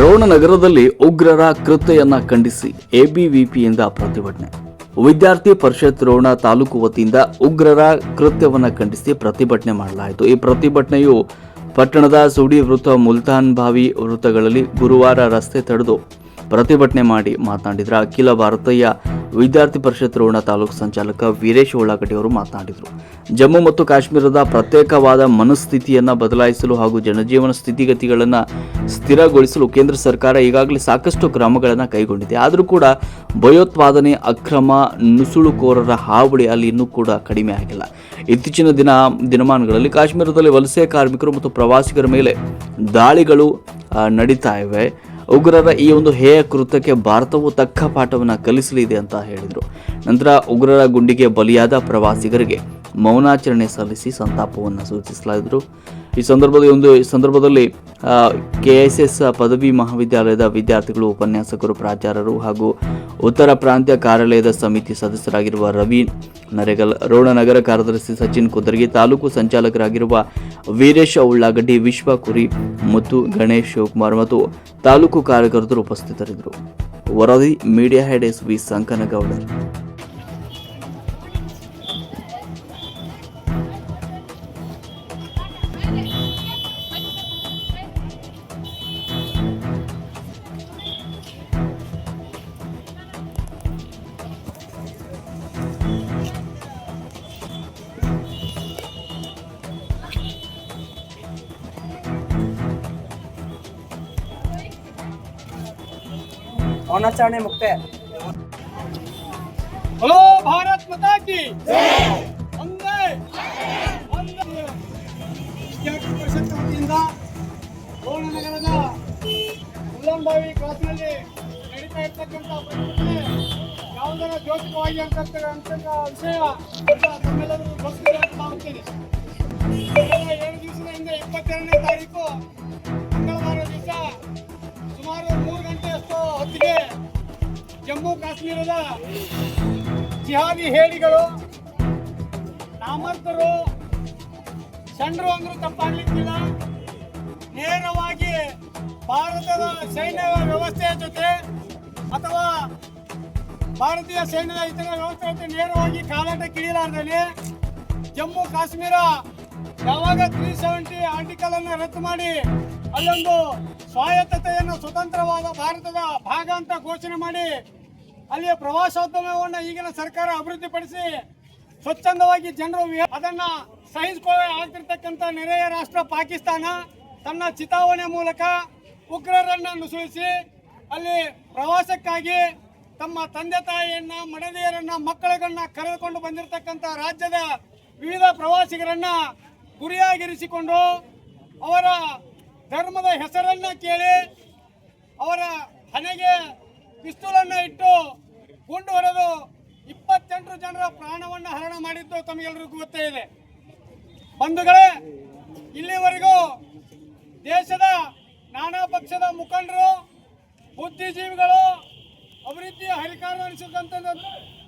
ರೋಣ ನಗರದಲ್ಲಿ ಉಗ್ರರ ಕೃತ್ಯನ್ನ ಖಂಡಿಸಿ ಎಬಿವಿಪಿಯಿಂದ ಪ್ರತಿಭಟನೆ. ವಿದ್ಯಾರ್ಥಿ ಪರಿಷತ್ ರೋಣ ತಾಲೂಕು ವತಿಯಿಂದ ಉಗ್ರರ ಕೃತ್ಯವನ್ನು ಖಂಡಿಸಿ ಪ್ರತಿಭಟನೆ ಮಾಡಲಾಯಿತು. ಈ ಪ್ರತಿಭಟನೆಯು ಪಟ್ಟಣದ ಸುಡಿ ವೃತ್ತ ಮುಲ್ತಾನ್ ಬಾವಿ ವೃತ್ತಗಳಲ್ಲಿ ಗುರುವಾರ ರಸ್ತೆ ತಡೆದು ಪ್ರತಿಭಟನೆ ಮಾಡಿ ಮಾತನಾಡಿದ್ರ ಅಖಿಲ ಭಾರತೀಯ ವಿದ್ಯಾರ್ಥಿ ಪರಿಷತ್ ರೋಣ ತಾಲೂಕು ಸಂಚಾಲಕ ವೀರೇಶ್ ಅವರು ಮಾತನಾಡಿದರು. ಜಮ್ಮು ಮತ್ತು ಕಾಶ್ಮೀರದ ಪ್ರತ್ಯೇಕವಾದ ಮನಸ್ಥಿತಿಯನ್ನು ಬದಲಾಯಿಸಲು ಹಾಗೂ ಜನಜೀವನ ಸ್ಥಿತಿಗತಿಗಳನ್ನು ಸ್ಥಿರಗೊಳಿಸಲು ಕೇಂದ್ರ ಸರ್ಕಾರ ಈಗಾಗಲೇ ಸಾಕಷ್ಟು ಕ್ರಮಗಳನ್ನು ಕೈಗೊಂಡಿದೆ. ಆದರೂ ಕೂಡ ಭಯೋತ್ಪಾದನೆ, ಅಕ್ರಮ, ನುಸುಳುಕೋರರ ಹಾವಳಿ ಅಲ್ಲಿ ಇನ್ನೂ ಕೂಡ ಕಡಿಮೆ ಆಗಿಲ್ಲ. ಇತ್ತೀಚಿನ ದಿನ ದಿನಮಾನಗಳಲ್ಲಿ ಕಾಶ್ಮೀರದಲ್ಲಿ ವಲಸೆ ಕಾರ್ಮಿಕರು ಮತ್ತು ಪ್ರವಾಸಿಗರ ಮೇಲೆ ದಾಳಿಗಳು ನಡೀತಾ ಇವೆ. ಉಗ್ರರ ಈ ಒಂದು ಹೇಯ ಕೃತ್ಯಕ್ಕೆ ಭಾರತವು ತಕ್ಕ ಪಾಠವನ್ನು ಕಲಿಸಲಿದೆ ಅಂತ ಹೇಳಿದರು. ನಂತರ ಉಗ್ರರ ಗುಂಡಿಗೆ ಬಲಿಯಾದ ಪ್ರವಾಸಿಗರಿಗೆ ಮೌನಾಚರಣೆ ಸಲ್ಲಿಸಿ ಸಂತಾಪವನ್ನು ಸೂಚಿಸಲಾಯಿತು. ಈ ಸಂದರ್ಭದಲ್ಲಿ ಒಂದು ಈ ಸಂದರ್ಭದಲ್ಲಿ ಕೆ ಎಸ್ ಎಸ್ ಪದವಿ ಮಹಾವಿದ್ಯಾಲಯದ ವಿದ್ಯಾರ್ಥಿಗಳು, ಉಪನ್ಯಾಸಕರು, ಪ್ರಾಚಾರ್ಯರು ಹಾಗೂ ಉತ್ತರ ಪ್ರಾಂತ್ಯ ಕಾರ್ಯಾಲಯದ ಸಮಿತಿ ಸದಸ್ಯರಾಗಿರುವ ರವಿ ನರೇಗಲ್ ರೋಣ ನಗರ ಕಾರ್ಯದರ್ಶಿ ಸಚಿನ್ ಕುದರ್ಗಿ, ತಾಲೂಕು ಸಂಚಾಲಕರಾಗಿರುವ ವೀರೇಶ ಉಳ್ಳಾಗಡ್ಡಿ, ವಿಶ್ವ ಕುರಿ ಮತ್ತು ಗಣೇಶ್ ಶಿವಕುಮಾರ್ ಮತ್ತು ತಾಲೂಕು ಕಾರ್ಯಕರ್ತರು ಉಪಸ್ಥಿತರಿದ್ದರು. ವರದಿ media head S V Sankanagoudar. ಅನಾಚರಣೆ ಮುಕ್ತೆ. ಹಲೋ, ಭಾರತ್ ಮತಾಕಿ ಉಲ್ಲಂಬಾವಿ ಕ್ರಾಸ್ನಲ್ಲಿ ನಡೀತಾ ಇರ್ತಕ್ಕಂಥ ಯಾವುದರ ದ್ಯೋತಕವಾಗಿ ಅಂತಕ್ಕಂಥ ವಿಷಯ ತಮ್ಮೆಲ್ಲರೂ ಗೊತ್ತಿದೆ ಅಂತ ಹೇಳ್ತೀನಿ ಎರಡು ದಿವಸದ ಹಿಂದೆ ಇಪ್ಪತ್ತೆರಡನೇ ತಾರೀಕು ಜಮ್ಮು ಕಾಶ್ಮೀರದ ಜಿಹಾದಿ ಹೇಳಿಗಳು ನಾಮರ್ಥರು ಸಣ್ಣರು ಅಂದ್ರೂ ತಪ್ಪಾಗ್ಲಿಕ್ಕಿಲ್ಲ. ನೇರವಾಗಿ ಭಾರತದ ಸೈನ್ಯ ವ್ಯವಸ್ಥೆಯ ಜೊತೆ ಅಥವಾ ಭಾರತೀಯ ಸೈನ್ಯದ ಇತರ ವ್ಯವಸ್ಥೆ ಜೊತೆ ನೇರವಾಗಿ ಕಾಲಾಟಕ್ಕಿಳಿಯಲಾರ್ದಲ್ಲಿ ಜಮ್ಮು ಕಾಶ್ಮೀರ ಯಾವಾಗ ತ್ರೀ ಸೆವೆಂಟಿ ಆರ್ಟಿಕಲ್ ಅನ್ನು ರದ್ದು ಮಾಡಿ ಅಲ್ಲೊಂದು ಸ್ವಾಯತ್ತತೆಯನ್ನು ಸ್ವತಂತ್ರವಾದ ಭಾರತದ ಭಾಗ ಅಂತ ಘೋಷಣೆ ಮಾಡಿ ಅಲ್ಲಿಯ ಪ್ರವಾಸೋದ್ಯಮವನ್ನು ಈಗಿನ ಸರ್ಕಾರ ಅಭಿವೃದ್ಧಿಪಡಿಸಿ ಸ್ವಚ್ಛಂದವಾಗಿ ಜನರು ಅದನ್ನ ಸಹಿಸಿಕೊಳ್ಳ ಆಗ್ತಿರ್ತಕ್ಕಂಥ ನೆರೆಯ ರಾಷ್ಟ್ರ ಪಾಕಿಸ್ತಾನ ತನ್ನ ಚಿತಾವಣೆ ಮೂಲಕ ಉಗ್ರರನ್ನು ನುಸುಳಿಸಿ ಅಲ್ಲಿ ಪ್ರವಾಸಕ್ಕಾಗಿ ತಮ್ಮ ತಂದೆ ತಾಯಿಯನ್ನ, ಮಡದಿಯರನ್ನ ಮಕ್ಕಳನ್ನ ಕರೆದುಕೊಂಡು ಬಂದಿರತಕ್ಕಂಥ ರಾಜ್ಯದ ವಿವಿಧ ಪ್ರವಾಸಿಗರನ್ನ ಗುರಿಯಾಗಿರಿಸಿಕೊಂಡು ಅವರ ಧರ್ಮದ ಹೆಸರನ್ನ ಕೇಳಿ ಅವರ ಹಣೆಗೆ ಪಿಸ್ತೂಲನ್ನ ಇಟ್ಟು ಗುಂಡು ಹೊಡೆದು ಇಪ್ಪತ್ತೆಂಟು ಜನರ ಪ್ರಾಣವನ್ನು ಹರಣ ಮಾಡಿದ್ದು ತಮಗೆಲ್ಲರಿಗೂ ಗೊತ್ತೇ ಇದೆ. ಬಂಧುಗಳೇ, ಇಲ್ಲಿವರೆಗೂ ದೇಶದ ನಾನಾ ಪಕ್ಷದ ಮುಖಂಡರು, ಬುದ್ಧಿಜೀವಿಗಳು ಅಭಿವೃದ್ಧಿ ಹರಿಕಾರ ಅನಿಸಿದಂತ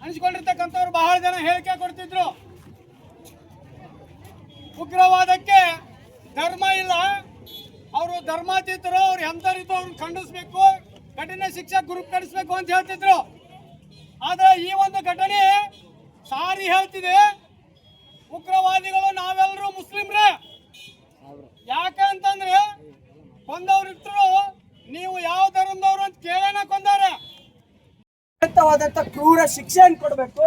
ಅನಿಸಿಕೊಂಡಿರ್ತಕ್ಕಂಥವ್ರು ಬಹಳ ಜನ ಹೇಳಿಕೆ ಕೊಡ್ತಿದ್ರು. ಉಗ್ರವಾದಕ್ಕೆ ಧರ್ಮ ಇಲ್ಲ. ಅವರು ಧರ್ಮಾತೀತರು, ಅವ್ರು ಎಂತರಿತು ಅವ್ರನ್ನ ಖಂಡಿಸ್ಬೇಕು. ಕಠಿಣ ಶಿಕ್ಷೆ ಗುರುಪಡಿಸ್ಬೇಕು ಅಂತ ಹೇಳ್ತಿದ್ರು. ಆದ್ರೆ ಈ ಒಂದು ಘಟನೆ ಸಾರಿ ಹೇಳ್ತಿದೆ. ಉಗ್ರವಾದಿಗಳು ನಾವೆಲ್ಲರೂ ಮುಸ್ಲಿಮ್ರೇ. ಯಾಕೆ ಅಂತಂದ್ರೆ ಕೊಂದವ್ರು ಇಟ್ಟರು ನೀವು ಯಾವ ಧರ್ಮದವ್ರು ಅಂತ ಕೇಳೋಣ ಕೊಂದವ್ರೆ. ಖಂಡಿತವಾದಂತ ಕ್ರೂರ ಶಿಕ್ಷೆಯನ್ನು ಕೊಡಬೇಕು.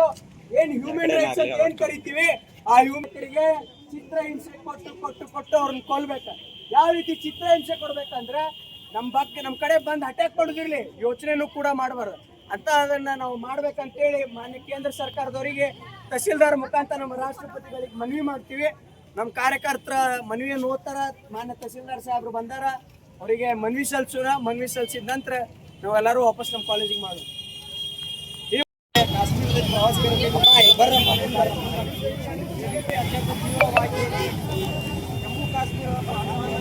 ಏನ್ ಹ್ಯೂಮನ್ ರೈಟ್ಸ್ ಅಂತ ಏನ್ ಕರಿತೀವಿ? ಆ ಹ್ಯೂಮನ್ಗೆ ಚಿತ್ರ ಹಿಂಸೆ ಕೊಟ್ಟು ಕೊಟ್ಟು ಕೊಟ್ಟು ಅವ್ರನ್ನ ಕೊಲ್ಬೇಕು. ಯಾವ ರೀತಿ ಚಿತ್ರ ಹಿಂಸೆ ಕೊಡ್ಬೇಕಂದ್ರೆ ನಮ್ಮ ಬಗ್ಗೆ ನಮ್ಮ ಕಡೆ ಬಂದು ಅಟ್ಯಾಕ್ ಕೊಡೋದಿರಲಿ ಯೋಚನೆನೂ ಕೂಡ ಮಾಡಬಾರ್ದು. ಅಂತ ಅದನ್ನ ನಾವು ಮಾಡ್ಬೇಕಂತೇಳಿ ಮಾನ್ಯ ಕೇಂದ್ರ ಸರ್ಕಾರದವರಿಗೆ ತಹಸೀಲ್ದಾರ್ ಮುಖಾಂತರ ನಮ್ಮ ರಾಷ್ಟ್ರಪತಿಗಳಿಗೆ ಮನವಿ ಮಾಡ್ತೀವಿ. ನಮ್ಮ ಕಾರ್ಯಕರ್ತರ ಮನವಿಯನ್ನು ಓದ್ತಾರ ಮಾನ್ಯ ತಹಸೀಲ್ದಾರ್ ಸಾಹೇಬ್ರು ಬಂದಾರ. ಅವರಿಗೆ ಮನವಿ ಸಲ್ಲಿಸೋಣ. ಮನವಿ ಸಲ್ಲಿಸಿದ ನಂತರ ನಾವೆಲ್ಲರೂ ವಾಪಸ್ ನಮ್ಮ ಕಾಲೇಜಿಗೆ ಬರ್ರಮ್ಮ ಜಮ್ಮು ಕಾಶ್ಮೀರದ